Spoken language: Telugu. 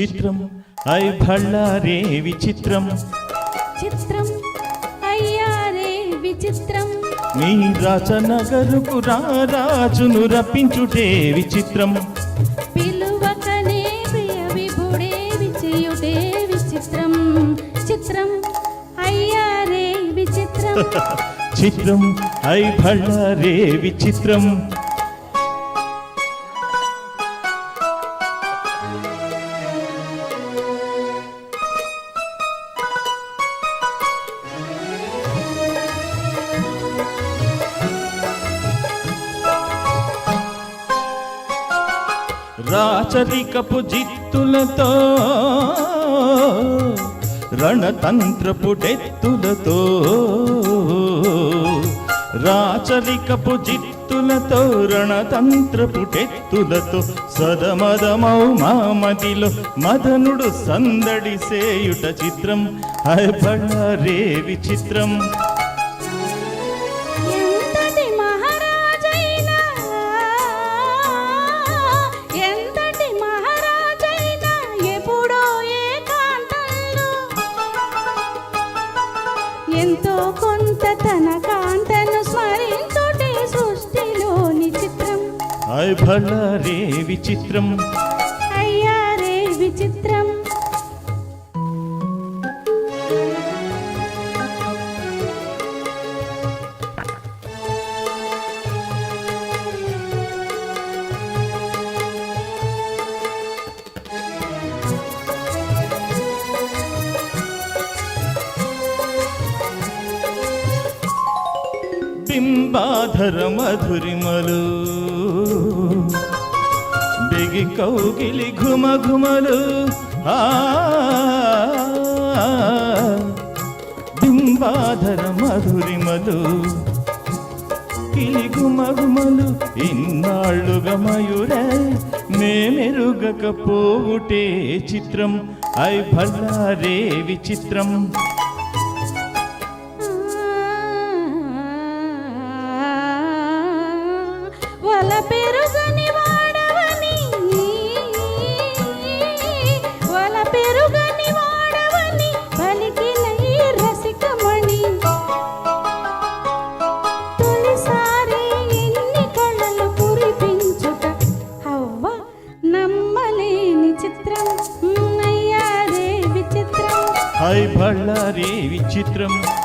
చిత్రం ఐ భళ్ళారే విచిత్రం. చిత్రం. అయ్యారే విచిత్రం. నీ రాచనగరుకు రాజును రప్పించుటే విచిత్రం. పిలువకనే ప్రియ విభుడే విచయుడే విచిత్రం. చిత్రం. అయ్యారే విచిత్రం. చిత్రం. ఐ భళ్ళారే విచిత్రం. రాచరికపు జిత్తులతో రణతంత్రపు డెత్తులతో రాచరికపు జిత్తులతో రణతంత్రపు డెత్తులతో సదమదమౌ మామదిలో మదనుడు సందడి సేయుట చిత్రం హైబళ్ళరే విచిత్రం ఎంతో కొంత తన కాంతను స్మరించుటే సృష్టిలోని చిత్రం హైబళ్ళరే విచిత్రం. అయ్యారే విచిత్రం బింబాధర మధురిమలు. బిగి కౌగిలి ఘుమ ఘుమలు బింబాధర మధురిమలు. కిలి ఘుమ ఘుమలు ఇన్నాళ్ళుగా మయూరే. మేమెరుగకపోవుటే చిత్రం. ఐ భల్లారే విచిత్రం. హాయ్ హై విచిత్రం.